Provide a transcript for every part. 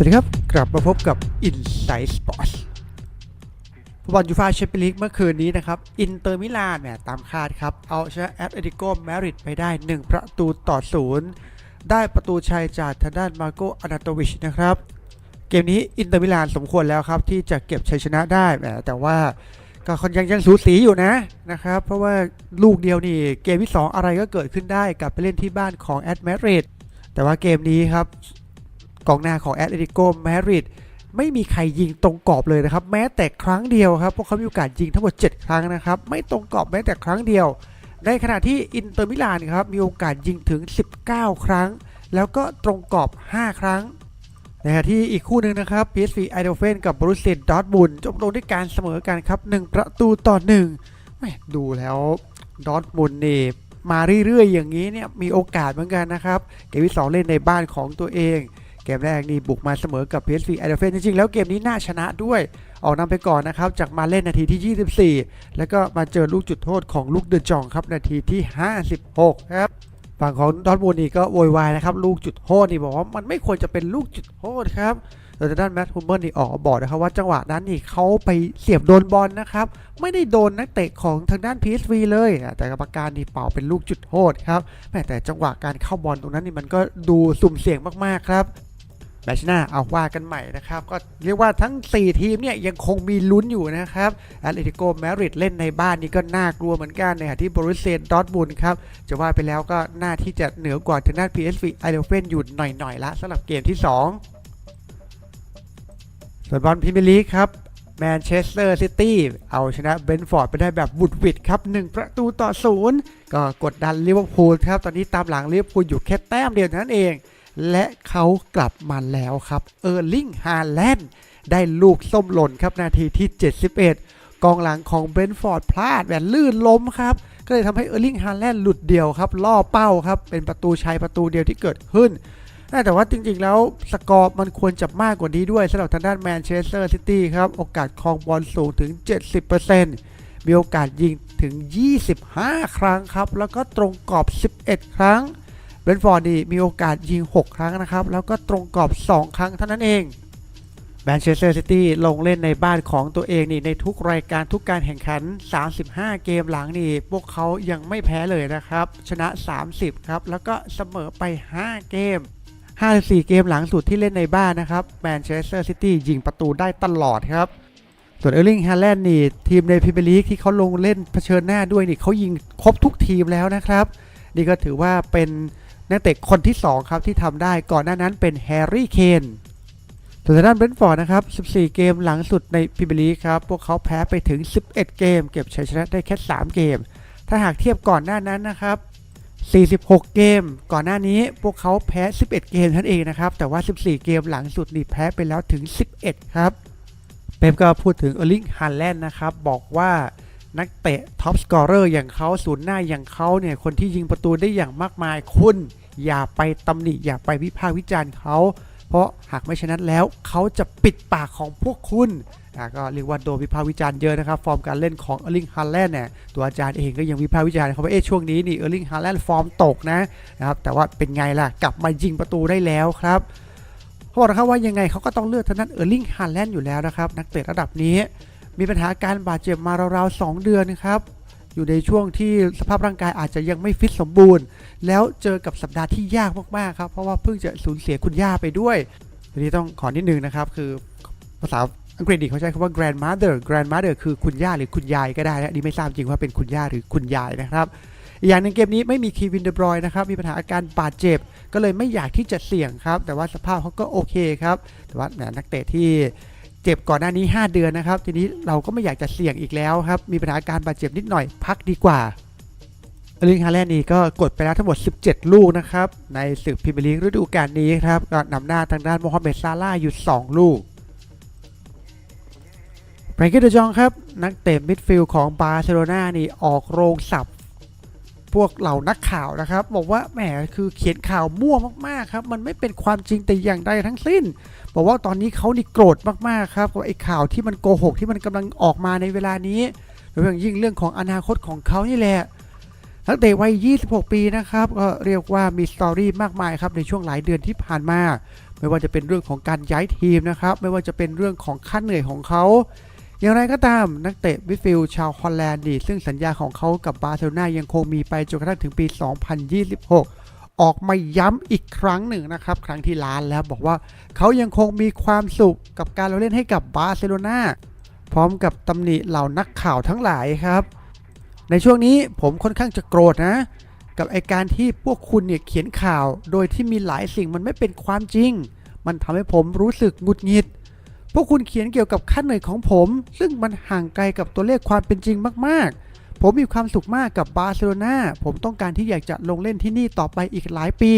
สวัสดีครับ กลับมาพบกับ Inside Sports ฟุตบอลยูฟาแชมเปี้ยนลีกเมื่อคืนนี้นะครับ อินเตอร์มิลานเนี่ยตามคาดครับ เอาชนะแอตเลติโกมาริดไปได้ 1 ประตูต่อศูนย์ได้ประตูชัยจากทางด้านมาโกอานาโตวิชนะครับ เกมนี้อินเตอร์มิลานสมควรแล้วครับ ที่จะเก็บชัยชนะได้แหมแต่ว่าก็ค่อนข้างยังสูสีอยู่นะนะครับ เพราะว่าลูกเดียวนี่เกมที่ 2 อะไรก็เกิดขึ้นได้กลับไปเล่นที่บ้านของแอตมาริดแต่ว่าเกมนี้ครับ กองหน้าของแอตเลติโกมาดริดไม่มีใครยิงตรงกรอบเลยนะครับ แม้แต่ครั้งเดียวครับพวกเขามีโอกาสยิงทั้งหมด 7 ครั้งนะครับ ไม่ตรงกรอบแม้แต่ครั้งเดียว ในขณะที่อินเตอร์มิลานครับมีโอกาสยิงถึง 19 ครั้ง แล้วก็ตรงกรอบ 5 ครั้งในขณะที่อีกคู่หนึ่งนะครับ PSV e i d h o v e n กับบรูเซียดอทบุนจบลงด้วยการเสมอกันครับ 1 ประตูต่อ1แม่ดูแล้วดอทบุนนี่มาเรื่อยๆ อย่างนี้เนี่ยมีโอกาสเหมือนกันนะครับ เกมที่สองเล่นในบ้านของตัวเอง เกมแรกนี่บุกมาเสมอกับ PSV e i d h o v e n จริงๆ แล้วเกมนี้น่าชนะด้วย ออกนำไปก่อนนะครับ จากมาเล่นนาทีที่ 24 แล้วก็มาเจอลูกจุดโทษของลูกเดอจองครับนาทีที่ 56 ครับฝั่งของดอทมูนี่ก็โวยวายนะครับลูกจุดโทษนี่บอกว่ามันไม่ควรจะเป็นลูกจุดโทษครับแต่ด้านแมตต์ฮูมเมอร์นี่ออกบอกนะครับว่าจังหวะนั้นนี่เขาไปเสียบโดนบอลนะครับ ไม่ได้โดนนักเตะของทางด้าน PSV เลย แต่กรรมการนี่เป่าเป็นลูกจุดโทษครับแม้แต่จังหวะการเข้าบอลตรงนั้นนี่มันก็ดูสุ่มเสี่ยงมากๆครับ แมชหน้าเอาว่ากันใหม่นะครับ ก็เรียกว่าทั้ง 4 ทีมเนี่ยยังคงมีลุ้นอยู่นะครับแอตเลติโกมริดเล่นในบ้านนี่ก็น่ากลัวเหมือนกันในขณะที่บรูเซียดอร์ทบุนครับ จะว่าไปแล้วก็น่าที่จะเหนือกว่าทางด้าน PSV e i n d h o v e n อยู่หน่อยๆละสำหรับเกมที่ 2 ส่วนบอลพรีเมียร์ลีกครับแมนเชสเตอร์ซิตี้เอาชนะเบนฟอร์ดไปได้แบบบุดวิดครับ 1 ประตูต่อศูนย์ก็กดดันลิเวอร์พูลครับ ตอนนี้ตามหลังลิเวอร์พูลอยู่แค่แต้มเดียวนั้นเอง และเขากลับมาแล้วครับ เออร์ลิงฮาแลนด์ได้ลูกส้มหล่นครับนาทีที่ 71 กองหลังของเบรนฟอร์ดพลาดแบบลื่นล้มครับ ก็เลยทำให้เออร์ลิงฮาแลนด์หลุดเดียวครับ ล่อเป้าครับ เป็นประตูชัยประตูเดียวที่เกิดขึ้น แต่ว่าจริงๆ แล้วสกอร์มันควรจะมากกว่านี้ด้วยสำหรับทางด้านแมนเชสเตอร์ซิตี้ครับ โอกาสครองบอลสูงถึง 70%มีโอกาสยิงถึง 25 ครั้งครับ แล้วก็ตรงกรอบ 11 ครั้ง รนฟอร์ดนี่มีโอกาสยิง 6 ครั้งนะครับ แล้วก็ตรงกรอบ 2 ครั้งเท่านั้นเองแมนเชสเตอร์ซิตี้ลงเล่นในบ้านของตัวเองนี่ในทุกรายการทุกการแข่งขัน 35 เกมหลังนี่พวกเขายังไม่แพ้เลยนะครับ ชนะ 30 ครับ แล้วก็เสมอไป 5 เกม 54 เกมหลังสุดที่เล่นในบ้านนะครับแมนเชสเตอร์ซิตี้ยิงประตูได้ตลอดครับส่วนเออร์ลิงฮาแลนด์นี่ทีมในพรีเมียร์ลีกที่เขาลงเล่นเผชิญหน้าด้วยนี่เขายิงครบทุกทีมแล้วนะครับ นี่ก็ถือว่าเป็น นักเตะคนที่ 2 ครับที่ทำได้ก่อนหน้านั้นเป็นแฮร์รี่เคนส่วนทางด้านเบรนท์ฟอร์ดนะครับ 14 เกมหลังสุดในพรีเมียร์ลีกครับ พวกเขาแพ้ไปถึง 11 เกม เก็บชัยชนะได้แค่ 3 เกม ถ้าหากเทียบก่อนหน้านั้นนะครับ 46 เกม ก่อนหน้านี้พวกเขาแพ้ 11 เกมท่านเองนะครับ แต่ว่า 14 เกมหลังสุดนี่แพ้ไปแล้วถึง 11 ครับ เป๊ปก็พูดถึงเออร์ลิงฮาแลนด์นะครับ บอกว่า นักเตะท็อปสกอร์เรอร์อย่างเขาศูนย์หน้าอย่างเขาเนี่ยคนที่ยิงประตูได้อย่างมากมายคุณอย่าไปตำหนิอย่าไปวิพากษ์วิจารณ์เขาเพราะหากไม่ฉะนั้นแล้วเขาจะปิดปากของพวกคุณก็เรียกว่าโดนวิพากษ์วิจารณ์เยอะนะครับ ฟอร์มการเล่นของเออร์ลิงฮาแลนด์เนี่ยตัวอาจารย์เองก็ยังวิพากษ์วิจารณ์เขาว่าเอ๊ะช่วงนี้นี่เออร์ลิงฮาแลนด์ฟอร์มตกนะนะครับแต่ว่าเป็นไงล่ะกลับมายิงประตูได้แล้วครับเขาบอกนะครับว่ายังไงเขาก็ต้องเลือกทางด้นเออร์ลิงฮาแลนด์อยู่แล้วนะครับนักเตะระดับนี้ มีปัญหาการบาดเจ็บมาราวๆ2เดือนนะครับ อยู่ในช่วงที่สภาพร่างกายอาจจะยังไม่ฟิตสมบูรณ์ แล้วเจอกับสัปดาห์ที่ยากมากๆครับเพราะว่าเพิ่งจะสูญเสียคุณย่าไปด้วยทีนี้ต้องขอนิดนึงนะครับ คือภาษาอังกฤษเขาใช้คำว่า grandmother grandmother คือคุณย่าหรือคุณยายก็ได้นะนี่ไม่ทราบจริงว่าเป็นคุณย่าหรือคุณยายนะครับอีกอย่างหนึ่งเกมนี้ไม่มีคีวินเดบรอยนะครับ มีปัญหาอาการบาดเจ็บ ก็เลยไม่อยากที่จะเสี่ยงครับ แต่ว่าสภาพเขาก็โอเคครับ แต่ว่าแหมนักเตะที่ เจ็บก่อนหน้านี้ 5 เดือนนะครับ ทีนี้เราก็ไม่อยากจะเสี่ยงอีกแล้วครับ มีปัญหาการบาดเจ็บนิดหน่อยพักดีกว่าเออร์ลิงฮาแลนด์นี่ก็กดไปแล้วทั้งหมด 17 ลูกนะครับ ในศึกพรีเมียร์ลีกฤดูกาลนี้ครับก็นำหน้าทางด้านโมฮัมเหม็ดซาร่าห์อยู่ 2 ลูกแฟรงกี้เดจองครับ นักเตะมิดฟิลด์ของบาร์เซโลนานี่ออกโรงสับ วกเหล่านักข่าวนะครับ บอกว่าแหมคือเขียนข่าวมั่วมากๆครับ มันไม่เป็นความจริงแต่อย่างใดทั้งสิ้น บอกว่าตอนนี้เขานี่โกรธมากๆครับกับไอ้ข่าวที่มันโกหกที่มันกำลังออกมาในเวลานี้โดยเฉพาะอย่างยิ่งเรื่องของอนาคตของเขานี่แหละนักเตะวัย 26 ปีนะครับก็เรียกว่ามีสตอรี่มากมายครับในช่วงหลายเดือนที่ผ่านมา ไม่ว่าจะเป็นเรื่องของการย้ายทีมนะครับ ไม่ว่าจะเป็นเรื่องของค่าเหนื่อยของเขา อย่างไรก็ตามนักเตะมิฟิลด์ชาวฮอลแลนด์นี่ซึ่งสัญญาของเขากับบาร์เซโลนายังคงมีไปจนกระทั่งถึงปี 2026 ออกมาย้ำอีกครั้งหนึ่งนะครับ ครั้งที่ล้านแล้วบอกว่าเขายังคงมีความสุขกับการเราเล่นให้กับบาร์เซโลนาพร้อมกับตำหนิเหล่านักข่าวทั้งหลายครับ ในช่วงนี้ผมค่อนข้างจะโกรธนะ กับไอการที่พวกคุณเนี่ยเขียนข่าว โดยที่มีหลายสิ่งมันไม่เป็นความจริง มันทำให้ผมรู้สึกหงุดหงิด วกคุณเขียนเกี่ยวกับค่าเหนื่อยของผม ซึ่งมันห่างไกลกับตัวเลขความเป็นจริงมากๆ ผมมีความสุขมากกับบาร์เซโลนาผมต้องการที่อยากจะลงเล่นที่นี่ต่อไปอีกหลายปี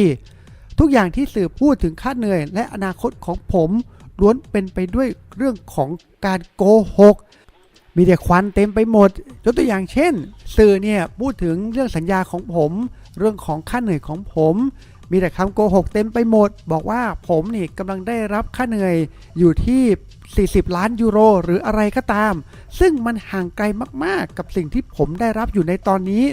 ทุกอย่างที่สื่อพูดถึงค่าเหนื่อย และอนาคตของผมล้วนเป็นไปด้วยเรื่องของการโกหกมีแต่ควันเต็มไปหมดยกตัวอย่างเช่น สื่อเนี่ยพูดถึงเรื่องสัญญาของผม เรื่องของค่าเหนื่อยของผม มีแต่คำโกหกเต็มไปหมด บอกว่าผมนี่กำลังได้รับค่าเหนื่อยอยู่ที่ 40 ล้านยูโร หรืออะไรก็ตาม ซึ่งมันห่างไกลมากๆ กับสิ่งที่ผมได้รับอยู่ในตอนนี้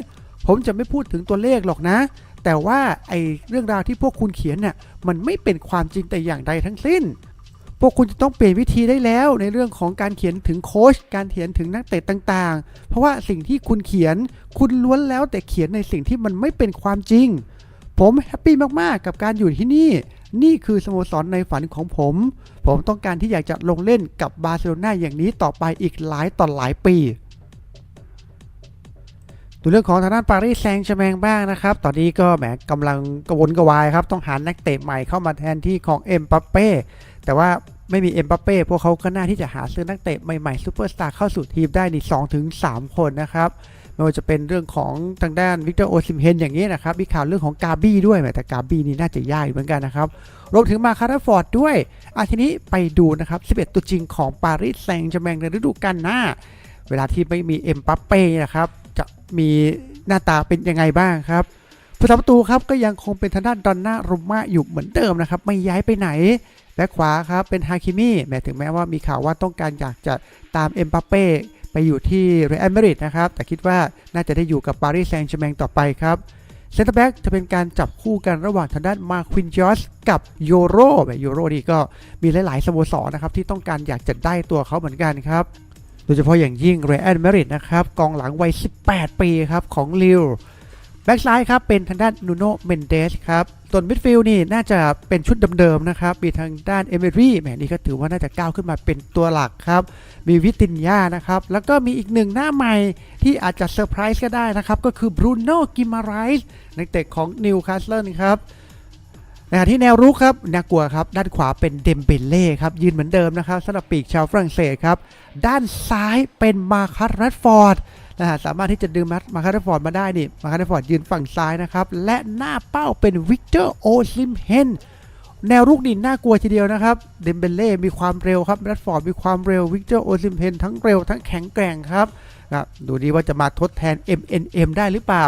ผมจะไม่พูดถึงตัวเลขหรอกนะ แต่ว่าไอเรื่องราวที่พวกคุณเขียนเนี่ยมันไม่เป็นความจริงแต่อย่างใดทั้งสิ้นพวกคุณจะต้องเปลี่ยนวิธีได้แล้วในเรื่องของการเขียนถึงโค้ชการเขียนถึงนักเตะต่างๆ เพราะว่าสิ่งที่คุณเขียน คุณล้วนแล้วแต่เขียนในสิ่งที่มันไม่เป็นความจริง ผมแฮปปี้มากๆ กับการอยู่ที่นี่ นี่คือสโมสรในฝันของผม ผมต้องการที่อยากจะลงเล่นกับบาร์เซโลนาอย่างนี้ต่อไปอีกหลายต่อหลายปีดูเรื่องของทางด้านปารีสแซงต์แชร์แมงบ้างนะครับ ตอนนี้ก็แหมกำลังกระวนกระวายครับ ต้องหานักเตะใหม่เข้ามาแทนที่ของเอ็มบัปเป้ แต่ว่าไม่มีเอ็มบัปเป้ พวกเขาก็น่าที่จะหาซื้อนักเตะใหม่ๆซูเปอร์สตาร์เข้าสู่ทีมได้ใน2ถึง3คนนะครับ ไม่ว่าจะเป็นเรื่องของทางด้านวิกเตอร์โอซิมเฮนอย่างนี้นะครับ มีข่าวเรื่องของกาบี้ด้วยแหมแต่กาบี้นี่น่าจะยากเหมือนกันนะครับรวมถึงมาคาร์ฟอร์ดด้วยอาทีนี้ไปดูนะครับ 11 ตัวจริงของปารีสแซงต์แชร์แมงในฤดูกาลหน้า เวลาที่ไม่มีเอ็มบัปเป้นะครับ จะมีหน้าตาเป็นยังไงบ้างครับผู้ทำประตูครับก็ยังคงเป็นทางด้านดอนน่ารุมมาอยู่เหมือนเดิมนะครับ ไม่ย้ายไปไหนแบ็คขวาครับเป็นฮาคิมิแม้ถึงแม้ว่ามีข่าวว่าต้องการอยากจะตามเอ็มบัปเป้ ไปอยู่ที่เรอัลมาดริดนะครับ แต่คิดว่าน่าจะได้อยู่กับปารีสแซงต์แชร์แมงต่อไปครับเซนเตอร์แบ็กจะเป็นการจับคู่กันระหว่างทางด้านมาควินจอสกับโยโรแบบโยโรนี่ก็มีหลายๆสโมสรนะครับที่ต้องการอยากจะได้ตัวเขาเหมือนกันครับโดยเฉพาะอย่างยิ่งเรอัลมาดริดนะครับกองหลังวัย 18 ปีครับของลิว แบ็กซ้ายครับเป็นทางด้านนูโนเมนเดสครับส่วนมิดฟิลด์นี่น่าจะเป็นชุดเดิมๆนะครับ มีทางด้านเอเมรี่แหมนี่ก็ถือว่าน่าจะก้าวขึ้นมาเป็นตัวหลักครับ มีวิตินยานะครับ แล้วก็มีอีกหนึ่งหน้าใหม่ที่อาจจะเซอร์ไพรส์ก็ได้นะครับ ก็คือบรูโน่กิมาไรส์นักเตะของนิวคาสเซิลครับ ในขณะที่แนวรุกครับน่ากลัวครับ ด้านขวาเป็นเดมเบเล่ครับ ยืนเหมือนเดิมนะครับสำหรับปีกชาวฝรั่งเศสครับ ด้านซ้ายเป็นมาคัสรัตฟอร์ดนะฮะสามารถที่จะดึงมาคัสรัตฟอร์ดมาได้นี่มาคัสรัตฟอร์ดยืนฝั่งซ้ายนะครับ และหน้าเป้าเป็นวิกเตอร์โอซิมเฮนแนวรุกนี่น่ากลัวทีเดียวนะครับ เดมเบเล่มีความเร็วครับรัตฟอร์ดมีความเร็ววิกเตอร์โอซิมเฮนทั้งเร็วทั้งแข็งแกร่งครับนะดูดีว่าจะมาทดแทน MNM ได้หรือเปล่า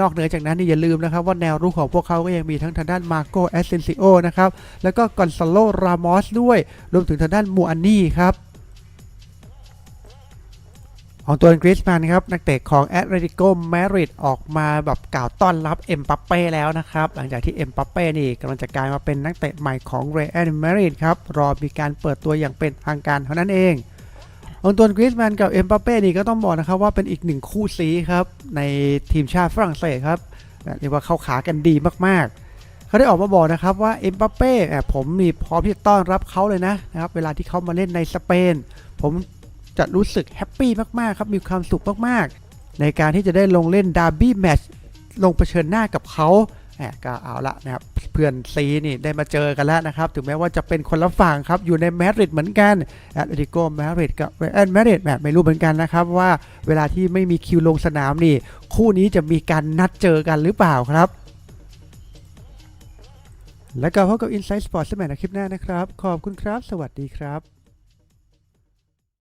นอกเหนือจากนั้นนี่อย่าลืมนะครับว่าแนวรุกของพวกเขาก็ยังมีทั้งทางด้านมาโกแอสเซนซิโอนะครับแล้วก็กอนซาโลรามอสด้วยรวมถึงทางด้านมูอันนี่ครับของตัวกริสมันครับ นักเตะของแอตเลติโกมาดริดออกมาแบบกล่าวต้อนรับเอ็มปัปเป้แล้วนะครับ หลังจากที่เอ็มปัปเป้นี่กำลังจะกลายมาเป็นนักเตะใหม่ของเรอัลมาดริดครับ รอมีการเปิดตัวอย่างเป็นทางการเท่านั้นเอง องตัวกริสแมนกับเอ็มปัปเป้นี่ก็ต้องบอกนะครับว่าเป็นอีกหนึ่งคู่ซีครับในทีมชาติฝรั่งเศสครับเรียกว่าเข้าขากันดีมากๆ เขาได้ออกมาบอกนะครับว่าเอ็มปัปเป้ผมมีพร้อมที่จะต้อนรับเขาเลยนะนะครับเวลาที่เขามาเล่นในสเปน ผมจะรู้สึกแฮปปี้มากๆครับมีความสุขมากๆ ในการที่จะได้ลงเล่นดาร์บี้แมตช์ลงเผชิญหน้ากับเขา ก็เอาละนะครับเพื่อนซีนี่ได้มาเจอกันแล้วนะครับ ถึงแม้ว่าจะเป็นคนละฝั่งครับอยู่ในมาดริดเหมือนกันแอตเลติโกมาดริดกับเรอัลมาดริดแหมไม่รู้เหมือนกันนะครับว่าเวลาที่ไม่มีคิวลงสนามนี่ คู่นี้จะมีการนัดเจอกันหรือเปล่าครับ แล้วก็พบกับ Inside Sports สมัยในคลิปหน้านะครับ ขอบคุณครับ สวัสดีครับ